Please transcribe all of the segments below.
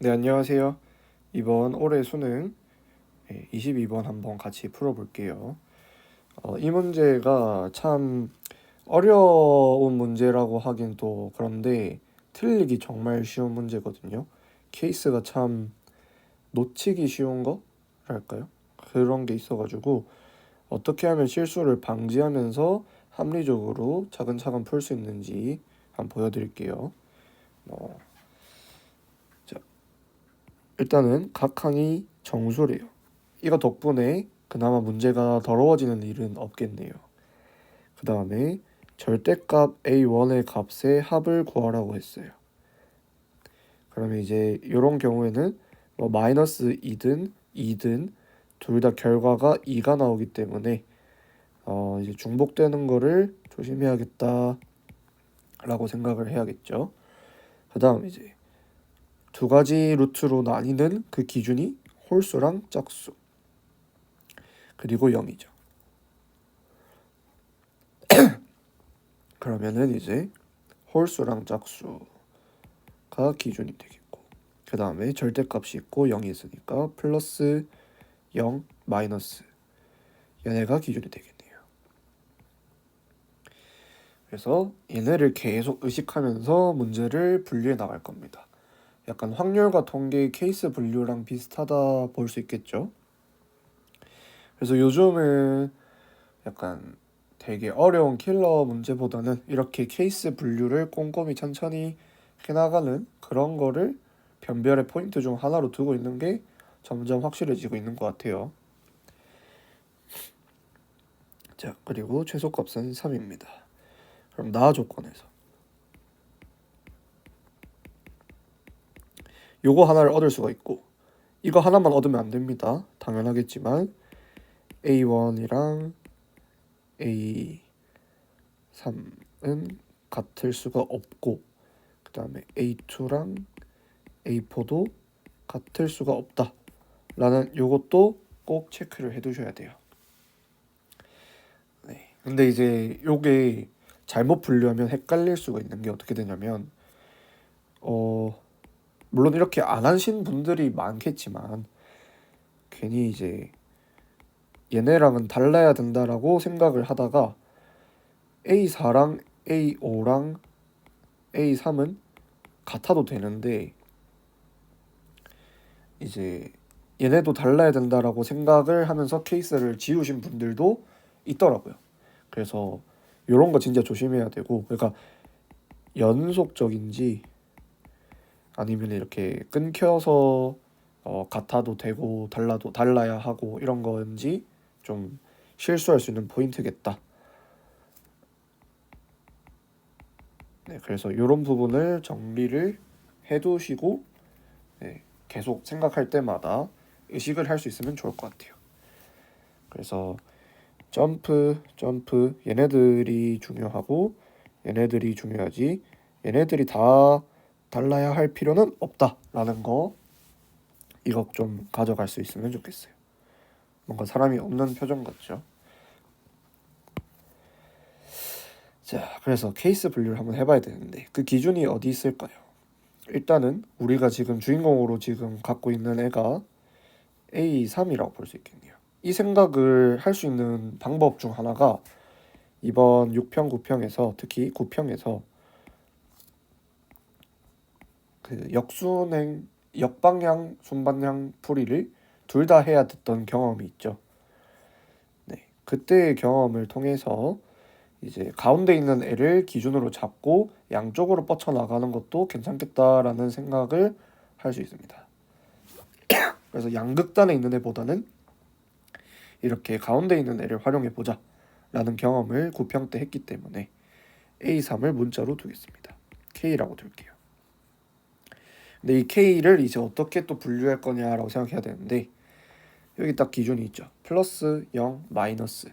네, 안녕하세요. 이번 올해 수능 22번 한번 같이 풀어볼게요. 어, 이 문제가 참 어려운 문제라고 하긴 또 그런데 틀리기 정말 쉬운 문제거든요. 케이스가 참 놓치기 쉬운 거랄까요? 그런 게 있어가지고 어떻게 하면 실수를 방지하면서 합리적으로 차근차근 풀 수 있는지 한번 보여드릴게요. 어, 일단은 각 항이 정수래요. 이거 덕분에 그나마 문제가 더러워지는 일은 없겠네요. 그 다음에 절대값 a1의 값의 합을 구하라고 했어요. 그러면 이제 이런 경우에는 뭐 마이너스 2든 2든 둘 다 결과가 2가 나오기 때문에 어 이제 중복되는 거를 조심해야겠다 라고 생각을 해야겠죠. 그 다음 이제 두 가지 루트로 나뉘는 그 기준이 홀수랑 짝수 그리고 0이죠. 그러면은 이제 홀수랑 짝수가 기준이 되겠고 그 다음에 절대값이 있고 0이 있으니까 플러스 0 마이너스 얘네가 기준이 되겠네요. 그래서 얘네를 계속 의식하면서 문제를 분류해 나갈 겁니다. 약간 확률과 통계 케이스 분류랑 비슷하다 볼 수 있겠죠. 그래서 요즘은 약간 되게 어려운 킬러 문제보다는 이렇게 케이스 분류를 꼼꼼히 천천히 해나가는 그런 거를 변별의 포인트 중 하나로 두고 있는 게 점점 확실해지고 있는 것 같아요. 자, 그리고 최소값은 3입니다. 그럼 나 조건에서 요거 하나를 얻을 수가 있고 이거 하나만 얻으면 안 됩니다. 당연하겠지만 A1이랑 A3은 같을 수가 없고 그 다음에 A2랑 A4도 같을 수가 없다 라는 요것도 꼭 체크를 해 두셔야 돼요. 네. 근데 이제 요게 잘못 분류하면 헷갈릴 수가 있는 게 어떻게 되냐면 어 물론 이렇게 안 하신 분들이 많겠지만 괜히 이제 얘네랑은 달라야 된다라고 생각을 하다가 A4랑 A5랑 A3은 같아도 되는데 이제 얘네도 달라야 된다라고 생각을 하면서 케이스를 지우신 분들도 있더라고요. 그래서 이런 거 진짜 조심해야 되고 그러니까 연속적인지 아니면 이렇게 끊겨서 어, 같아도 되고 달라도 달라야 하고 이런 건지 좀 실수할 수 있는 포인트겠다. 네, 그래서 이런 부분을 정리를 해두시고 네, 계속 생각할 때마다 의식을 할 수 있으면 좋을 것 같아요. 그래서 점프, 점프 얘네들이 중요하고 얘네들이 중요하지 얘네들이 다 달라야 할 필요는 없다라는 거 이거 좀 가져갈 수 있으면 좋겠어요. 뭔가 사람이 없는 표정 같죠? 자, 그래서 케이스 분류를 한번 해봐야 되는데 그 기준이 어디 있을까요? 일단은 우리가 지금 주인공으로 지금 갖고 있는 애가 A3이라고 볼 수 있겠네요. 이 생각을 할 수 있는 방법 중 하나가 이번 6평, 9평에서 특히 9평에서 그 역순행 역방향 순방향 풀이를 둘 다 해야 됐던 경험이 있죠. 네, 그때의 경험을 통해서 이제 가운데 있는 애를 기준으로 잡고 양쪽으로 뻗쳐 나가는 것도 괜찮겠다라는 생각을 할 수 있습니다. 그래서 양극단에 있는 애보다는 이렇게 가운데 있는 애를 활용해 보자 라는 경험을 9평 때 했기 때문에 A3을 문자로 두겠습니다. K라고 둘게요. 근데 이 K를 이제 어떻게 또 분류할 거냐라고 생각해야 되는데 여기 딱 기준이 있죠. 플러스 0, 마이너스.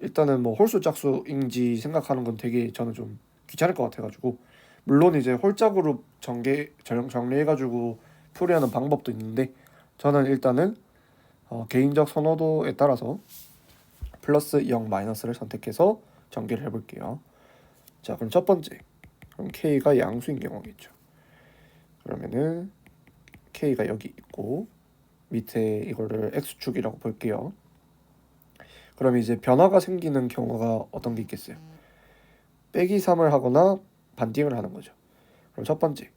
일단은 뭐 홀수 짝수인지 생각하는 건 되게 저는 좀 귀찮을 것 같아가지고 물론 이제 홀짝으로 전개 정리해가지고 풀이하는 방법도 있는데 저는 일단은 어, 개인적 선호도에 따라서 플러스 0, 마이너스를 선택해서 전개를 해볼게요. 자 그럼 첫 번째 그럼 K가 양수인 경우겠죠. 그러면은 k가 여기 있고 밑에 이거를 x축이라고 볼게요. 그럼 이제 변화가 생기는 경우가 어떤 게 있겠어요? 빼기 3을 하거나 반띵을 하는 거죠. 그럼 첫 번째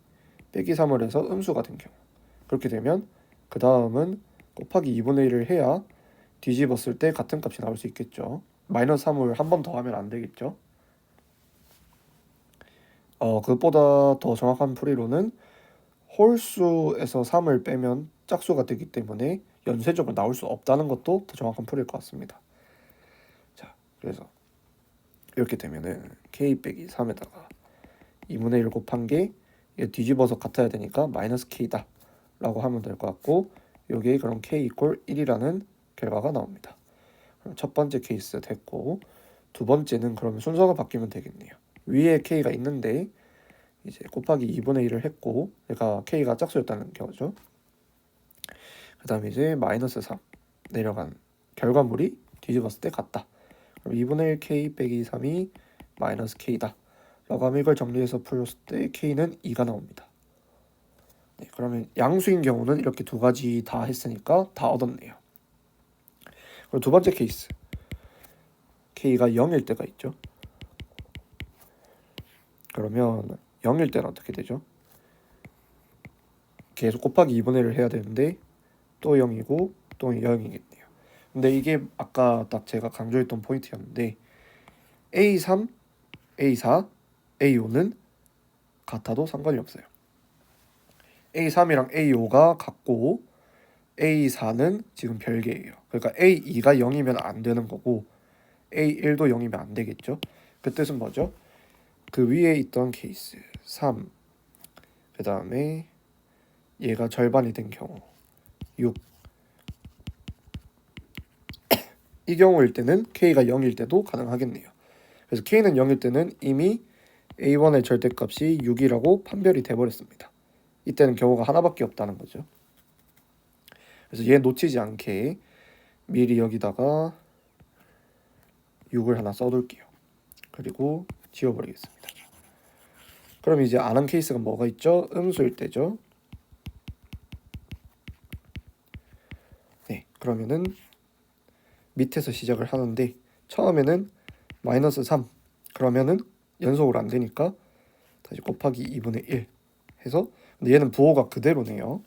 빼기 3을 해서 음수가 된 경우 그렇게 되면 그 다음은 곱하기 2분의 1을 해야 뒤집었을 때 같은 값이 나올 수 있겠죠. 마이너스 3을 한 번 더 하면 안 되겠죠. 어, 그것보다 더 정확한 풀이로는 홀수에서 3을 빼면 짝수가 되기 때문에 연쇄적으로 나올 수 없다는 것도 더 정확한 풀일 것 같습니다. 자, 그래서 이렇게 되면은 k 빼기 3에다가 2분의 1 곱한 게 뒤집어서 같아야 되니까 마이너스 k다 라고 하면 될 것 같고 여기에 그럼 k 이퀄 1이라는 결과가 나옵니다. 그럼 첫 번째 케이스 됐고 두 번째는 그러면 순서가 바뀌면 되겠네요. 위에 k가 있는데 이제 곱하기 2분의 1을 했고 얘가 k가 짝수였다는 경우죠. 그 다음에 이제 마이너스 3 내려간 결과물이 뒤집었을 때 같다. 그럼 2분의 1 k 빼기 3이 마이너스 k다. 라고 하면 이걸 정리해서 풀었을 때 k는 2가 나옵니다. 네, 그러면 양수인 경우는 이렇게 두 가지 다 했으니까 다 얻었네요. 그리고 두 번째 케이스 k가 0일 때가 있죠. 그러면 0일 때는 어떻게 되죠? 계속 곱하기 2분의 1을 해야 되는데 또 0이고 또 0이겠네요. 근데 이게 아까 딱 제가 강조했던 포인트였는데 A3, A4, A5는 같아도 상관이 없어요. A3이랑 A5가 같고 A4는 지금 별개예요. 그러니까 A2가 0이면 안 되는 거고 A1도 0이면 안 되겠죠. 그 뜻은 뭐죠? 그 위에 있던 케이스 3. 그 다음에 얘가 절반이 된 경우 6. 이 경우일 때는 K가 0일 때도 가능하겠네요. 그래서 K는 0일 때는 이미 A1의 절대값이 6이라고 판별이 돼버렸습니다. 이때는 경우가 하나밖에 없다는 거죠. 그래서 얘 놓치지 않게 미리 여기다가 6을 하나 써둘게요. 그리고 지워버리겠습니다. 그럼 이제 아는 케이스가 뭐가 있죠? 음수일 때죠. 네, 그러면은 밑에서 시작을 하는데 처음에는 마이너스 3 그러면은 연속으로 안 되니까 다시 곱하기 2분의 1 해서 근데 얘는 부호가 그대로네요.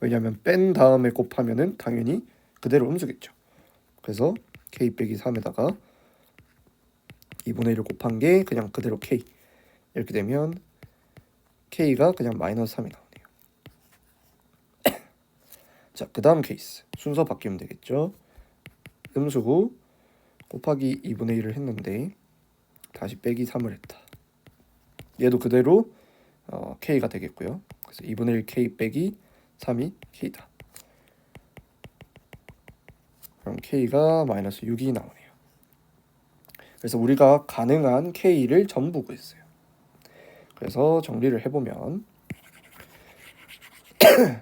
왜냐하면 뺀 다음에 곱하면은 당연히 그대로 음수겠죠. 그래서 k 빼기 3에다가 2분의 1을 곱한 게 그냥 그대로 k 이렇게 되면 k가 그냥 마이너스 3이 나오네요. 자, 그 다음 케이스 순서 바뀌면 되겠죠. 음수고 곱하기 2분의 1을 했는데 다시 빼기 3을 했다. 얘도 그대로 어, k가 되겠고요. 그래서 2분의 1 k 빼기 3이 k다. 그럼 k가 마이너스 6이 나오네요. 그래서 우리가 가능한 k를 전부 구했어요. 그래서 정리를 해보면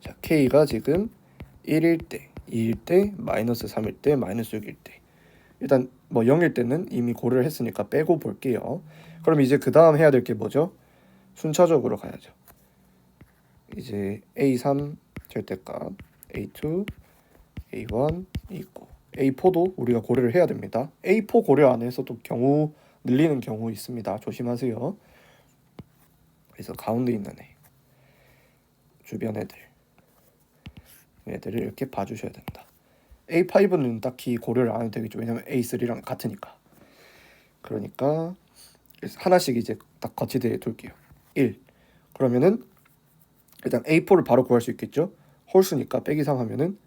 자 k가 지금 1일 때, 2일 때, 마이너스 3일 때, 마이너스 6일 때 일단 뭐 0일 때는 이미 고려를 했으니까 빼고 볼게요. 그럼 이제 그 다음 해야 될 게 뭐죠? 순차적으로 가야죠. 이제 A3 절대값, A2, A1 있고 A4도 우리가 고려를 해야 됩니다. A4 고려 안 해서도 경우 늘리는 경우 있습니다. 조심하세요. 그래서 가운데 있는 애, 주변 애들, 애들을 이렇게 봐주셔야 된다. A5는 딱히 고려를 안 해도 되겠죠. 왜냐면 A3랑 같으니까. 그러니까 하나씩 이제 딱 거치대에 둘게요. 1. 그러면은 일단 A4를 바로 구할 수 있겠죠. 홀수니까 빼기 3 하면은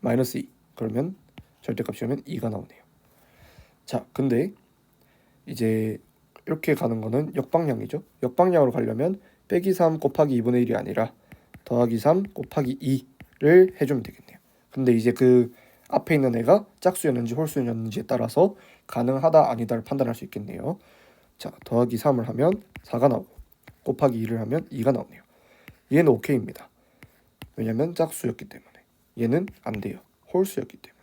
마이너스 2. 그러면 절대값이 오면 2가 나오네요. 자, 근데 이제 이렇게 가는 거는 역방향이죠. 역방향으로 가려면 빼기 3 곱하기 2분의 1이 아니라 더하기 3 곱하기 2를 해주면 되겠네요. 근데 이제 그 앞에 있는 애가 짝수였는지 홀수였는지에 따라서 가능하다 아니다를 판단할 수 있겠네요. 자, 더하기 3을 하면 4가 나오고 곱하기 2를 하면 2가 나오네요. 얘는 오케이입니다. 왜냐면 짝수였기 때문에. 얘는 안 돼요. 홀수였기 때문에.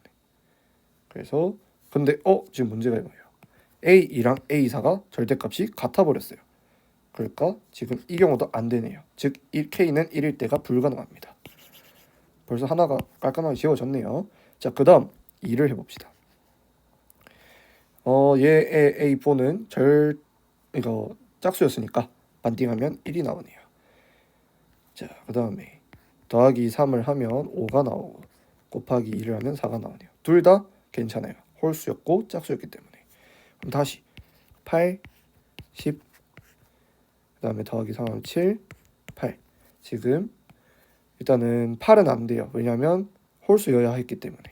그래서 근데 어 지금 문제가 이거예요. A2랑 A4가 절대값이 같아 버렸어요. 그러니까 지금 이 경우도 안 되네요. 즉이 K는 1일 때가 불가능합니다. 벌써 하나가 깔끔하게 지워졌네요. 자, 그 다음 2를 해봅시다. 어, 얘의 A4는 절 이거 짝수였으니까 반띵하면 1이 나오네요. 자, 그 다음에 더하기 3을 하면 5가 나오고 곱하기 2를 하면 4가 나오네요. 둘 다 괜찮아요. 홀수였고 짝수였기 때문에. 그럼 다시 8, 10, 그 다음에 더하기 3하면 7, 8. 지금 일단은 8은 안 돼요. 왜냐하면 홀수여야 했기 때문에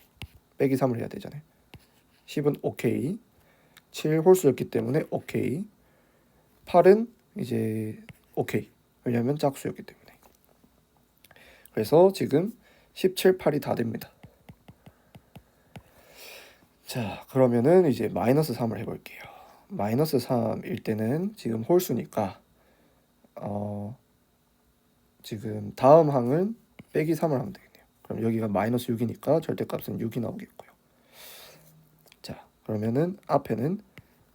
빼기 3을 해야 되잖아요. 10은 오케이. 7 홀수였기 때문에 오케이. 8은 이제 오케이. 왜냐하면 짝수였기 때문에. 그래서 지금 17, 8이 다 됩니다. 자, 그러면은 이제 마이너스 3을 해볼게요. 마이너스 3일 때는 지금 홀수니까 어 지금 다음 항은 빼기 3을 하면 되겠네요. 그럼 여기가 마이너스 6이니까 절대값은 6이 나오겠고요. 자, 그러면은 앞에는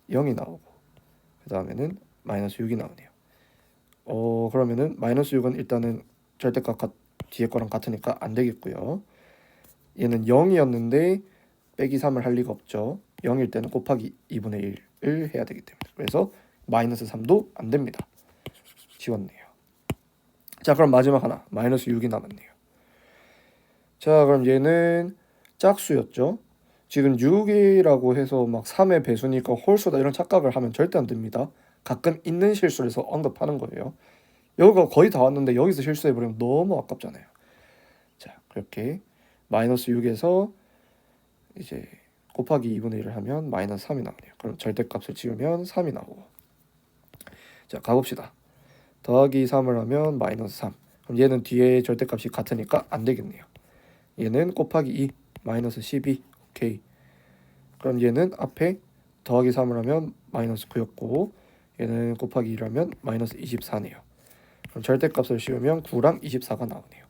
0이 나오고 그 다음에는 마이너스 6이 나오네요. 어 그러면은 마이너스 6은 일단은 절대값 같, 뒤에 거랑 같으니까 안 되겠고요. 얘는 0이었는데 빼기 3을 할 리가 없죠. 0일 때는 곱하기 2분의 1을 해야 되기 때문에 그래서 마이너스 3도 안 됩니다. 지웠네요. 자 그럼 마지막 하나 마이너스 6이 남았네요. 자 그럼 얘는 짝수였죠. 지금 6이라고 해서 막 3의 배수니까 홀수다 이런 착각을 하면 절대 안 됩니다. 가끔 있는 실수를 해서 언급하는 거예요. 여기가 거의 다 왔는데 여기서 실수해버리면 너무 아깝잖아요. 자 그렇게 마이너스 6에서 이제 곱하기 2분의 1을 하면 마이너스 3이 나오네요. 그럼 절대값을 지우면 3이 나오고 자 가봅시다. 더하기 3을 하면 마이너스 3 그럼 얘는 뒤에 절대값이 같으니까 안 되겠네요. 얘는 곱하기 2 마이너스 12 오케이 그럼 얘는 앞에 더하기 3을 하면 마이너스 9였고 얘는 곱하기 2를 하면 마이너스 24네요. 그럼 절대값을 씌우면 9랑 24가 나오네요.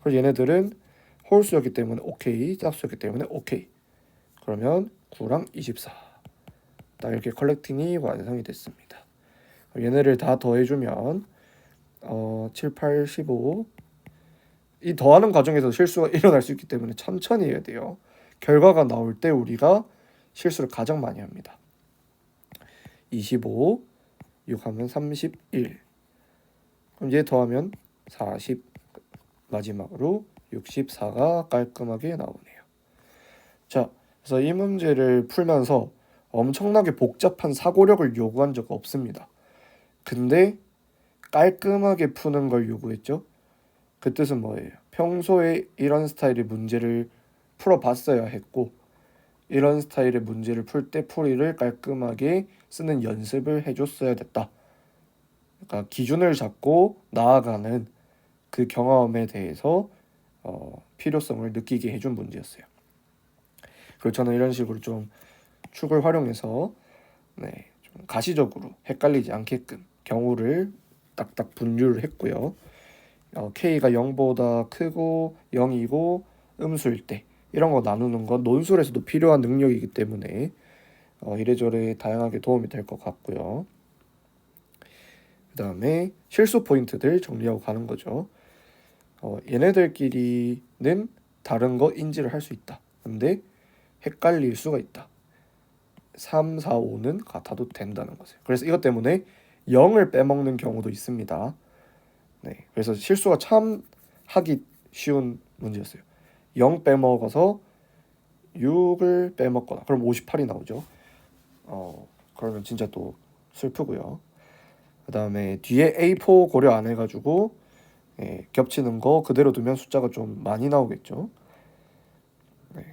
그럼 얘네들은 홀수였기 때문에 오케이, 짝수였기 때문에 오케이. 그러면 9랑 24. 딱 이렇게 컬렉팅이 완성이 됐습니다. 얘네를 다 더해주면 어, 7, 8, 15. 이 더하는 과정에서 실수가 일어날 수 있기 때문에 천천히 해야 돼요. 결과가 나올 때 우리가 실수를 가장 많이 합니다. 25, 6 하면 31. 그럼 얘 더하면 40. 마지막으로 64가 깔끔하게 나오네요. 자, 그래서 이 문제를 풀면서 엄청나게 복잡한 사고력을 요구한 적 없습니다. 근데 깔끔하게 푸는 걸 요구했죠. 그 뜻은 뭐예요? 평소에 이런 스타일의 문제를 풀어봤어야 했고 이런 스타일의 문제를 풀 때 풀이를 깔끔하게 쓰는 연습을 해줬어야 됐다. 그러니까 기준을 잡고 나아가는 그 경험에 대해서 어, 필요성을 느끼게 해준 문제였어요. 그리고 저는 이런 식으로 좀 축을 활용해서 네, 좀 가시적으로 헷갈리지 않게끔 경우를 딱딱 분류를 했고요. 어, K가 0보다 크고 0이고 음수일 때 이런 거 나누는 건 논술에서도 필요한 능력이기 때문에 어, 이래저래 다양하게 도움이 될 것 같고요. 그 다음에 실수 포인트들 정리하고 가는 거죠. 어, 얘네들끼리는 다른 거 인지를 할 수 있다. 근데 헷갈릴 수가 있다. 3, 4, 5는 같아도 된다는 것이에요. 그래서 이것 때문에 0을 빼먹는 경우도 있습니다. 네, 그래서 실수가 참 하기 쉬운 문제였어요. 0 빼먹어서 6을 빼먹거나 그럼 58이 나오죠. 어, 그러면 진짜 또 슬프고요. 그 다음에 뒤에 A4 고려 안 해가지고 예, 겹치는 거 그대로 두면 숫자가 좀 많이 나오겠죠. 네.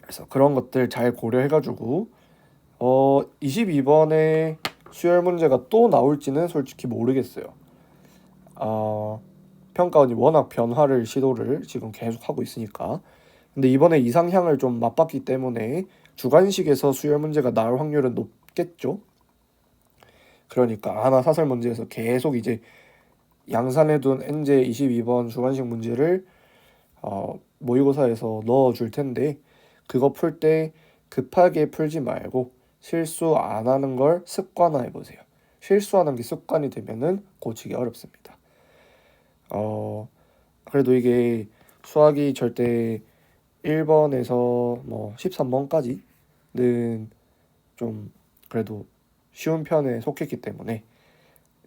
그래서 그런 것들 잘 고려해가지고 어 22번에 수열 문제가 또 나올지는 솔직히 모르겠어요. 어, 평가원이 워낙 변화를 시도를 지금 계속 하고 있으니까. 근데 이번에 이상향을 좀 맛봤기 때문에 주관식에서 수열 문제가 나올 확률은 높겠죠. 그러니까 아마 사설 문제에서 계속 이제 양산해 둔 엔제 22번 주관식 문제를 어, 모의고사에서 넣어 줄 텐데 그거 풀 때 급하게 풀지 말고 실수 안 하는 걸 습관화해 보세요. 실수하는 게 습관이 되면은 고치기 어렵습니다. 어, 그래도 이게 수학이 절대 1번에서 뭐 13번까지는 좀 그래도 쉬운 편에 속했기 때문에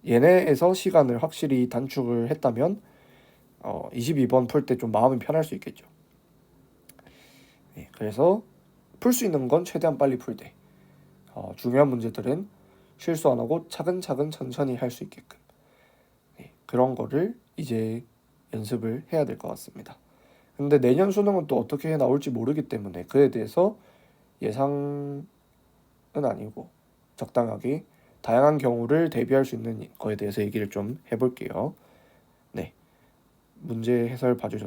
얘네에서 시간을 확실히 단축을 했다면 어, 22번 풀 때 좀 마음이 편할 수 있겠죠. 네, 그래서 풀 수 있는 건 최대한 빨리 풀되 어, 중요한 문제들은 실수 안 하고 차근차근 천천히 할 수 있게끔 네, 그런 거를 이제 연습을 해야 될 것 같습니다. 근데 내년 수능은 또 어떻게 나올지 모르기 때문에 그에 대해서 예상은 아니고 적당하게 다양한 경우를 대비할 수 있는 거에 대해서 얘기를 좀 해볼게요. 네, 문제 해설 봐주셔서